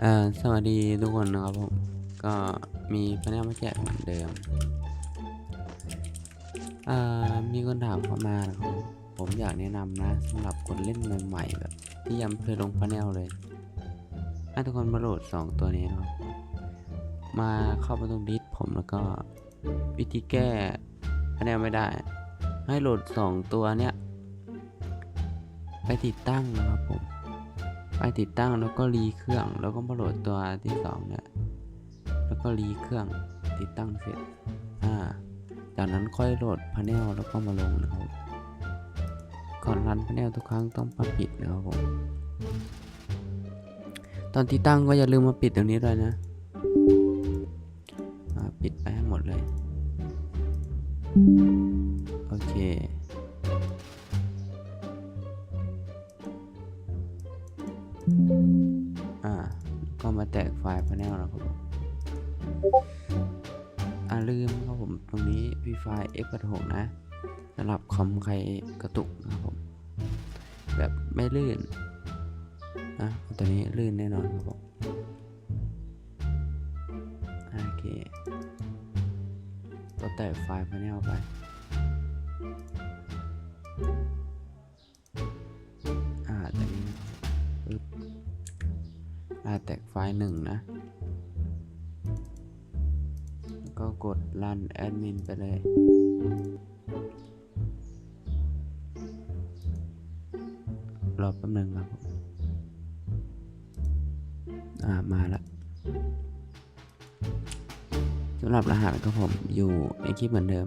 เอ่อสวัสดีทุกคนนะครับผม ก็มีพนักมาแจกเหมือนเดิมเอ่อมีคนถามเข้ามานะครับผมอยากแนะนำนะสำหรับคนเล่นใหม่ๆแบบ ที่ยังเคยลงพาแนลเลยให้ทุกคนมาโหลด 2 ตัวนี้นะครับมาเข้าไปตรงดิสผมแล้วก็วิธีแก้พาแนลไม่ได้ ให้โหลด 2 ตัวเนี้ยไปติดตั้งนะครับผม ไปติดตั้งแล้วก็รีเครื่อง แล้วก็มาโหลดตัวที่สองเนี่ยแล้วก็รีเครื่องติดตั้งเสร็จอ่าจากนั้นค่อยโหลดพาเนลแล้วก็มาลงนะครับก่อนรันพาเนลทุกครั้งต้องมาปิดนะครับผมตอนที่ตั้งก็อย่าลืมมาปิดตรงนี้ด้วยนะปิดไปให้หมดเลย โอเค แตกไฟล์พาเนลแล้วครับผมอ่าลืมครับผมตรงนี้พีไฟล์ x 8 6 นะสำหรับคอมใครกระตุกนะครับผม แบบไม่ลื่นนะตัวนี้ลื่นแน่นอนครับผมโอเคก็แตกไฟล์พาเนลไป แตกไฟล์หนึ่งนะ ก็กดรันแอดมินไปเลย รอแป๊บนึงครับผมอ่ามาแล้วสำหรับรหัสก็ผมอยู่ในคลิปเหมือนเดิม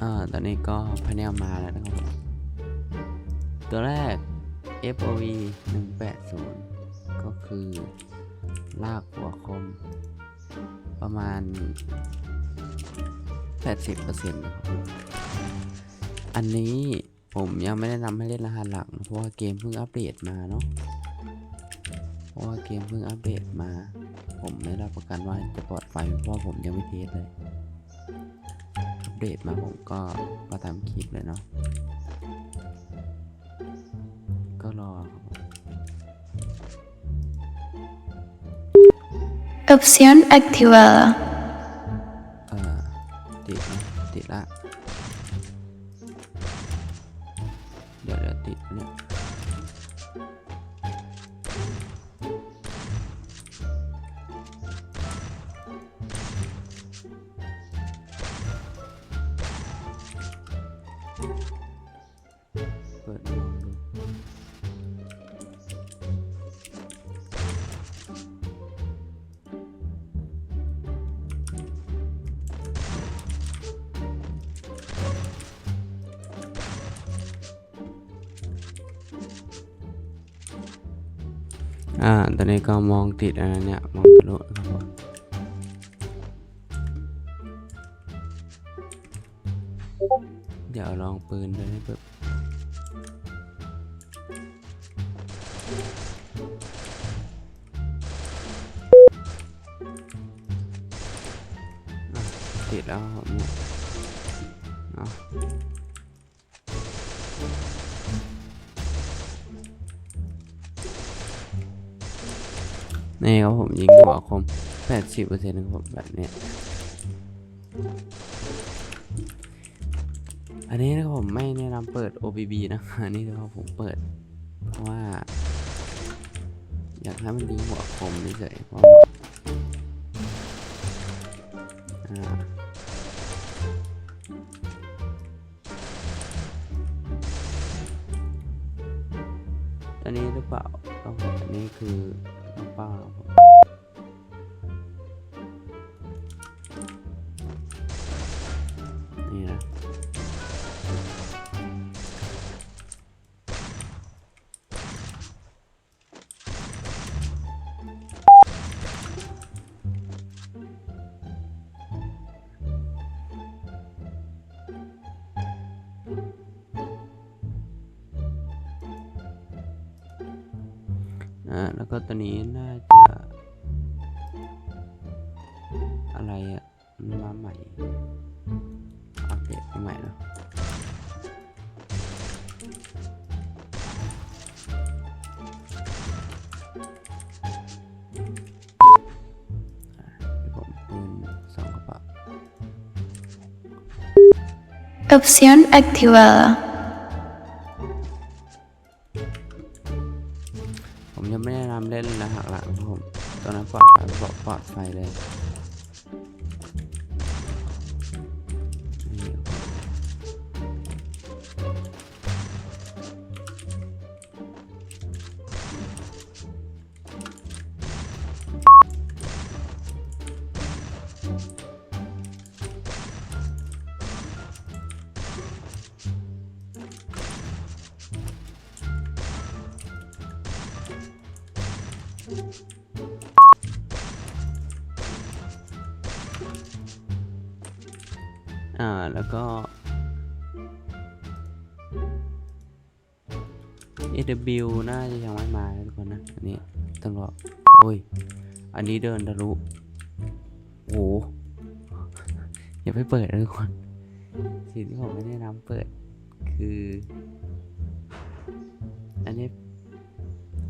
อ่าตอนนี้ก็พาเนลมาแล้วนะครับผมตัวแรก FOV 180 ก็คือ ลากหัวคม ประมาณ 80%นะครับอันนี้ผมยังไม่ได้นำให้เล่นรหัสหลังเพราะว่าเกมเพิ่งอัปเดตมาเนาะเพราะว่าเกมเพิ่งอัปเดตมา ผมไม่รับประกันว่าจะปลอดภัยเพราะผมยังไม่เทสเลย อัปเดตมาผมก็มาทำคลิปเลยเนาะ ก็รอครับผม Opción activada. เออติดนะ อ่า ตอนนี้ก็มองติดอะไรเนี่ย มองทะลุนะครับผมเดี๋ยวลองปืนดูนะปึ๊บติดแล้วครับผมเนี่ย นี่ครับผมยิงหัวคม 80%นะครับผมแบบนี้อันนี้นะครับผมไม่แนะนำเปิด OBB นะอันนี้นะครับผมเปิด เพราะว่า อยากให้มันดีหัวคมเฉยๆเพราะว่าอ่าอันนี้หรือเปล่าต้องบอกอันนี้คือ น้ำ อ่าแล้วก็ตัวนี้น่าจะ อะไรอะมันมาใหม่อัปเดตมาใหม่แล้วอะเดี๋ยวผมปืนสองกระเป๋า Opción activada. อดปลอดไฟเลยนี่ค อ่า แล้วก็ AW น่าจะยังไม่มาทุกคนนะ อันนี้ต้องรอ โอ้ย อันนี้เดินทะลุโหอย่าไปเปิดนะทุกคนสิ่งที่ผมไม่แนะนำเปิด คือ อันนี้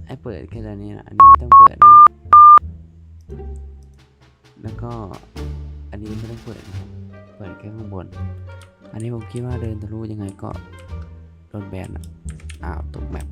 ไอ้เปิดแค่ตอนนี้นะอันนี้ไม่ต้องเปิดนะ แล้วก็อันนี้ไม่ต้องเปิดนะครับ เปิดแค่ข้างบน อันนี้ผมคิดว่าเดินทะลุยังไงก็โดนแบนอะอ้าวตกแมป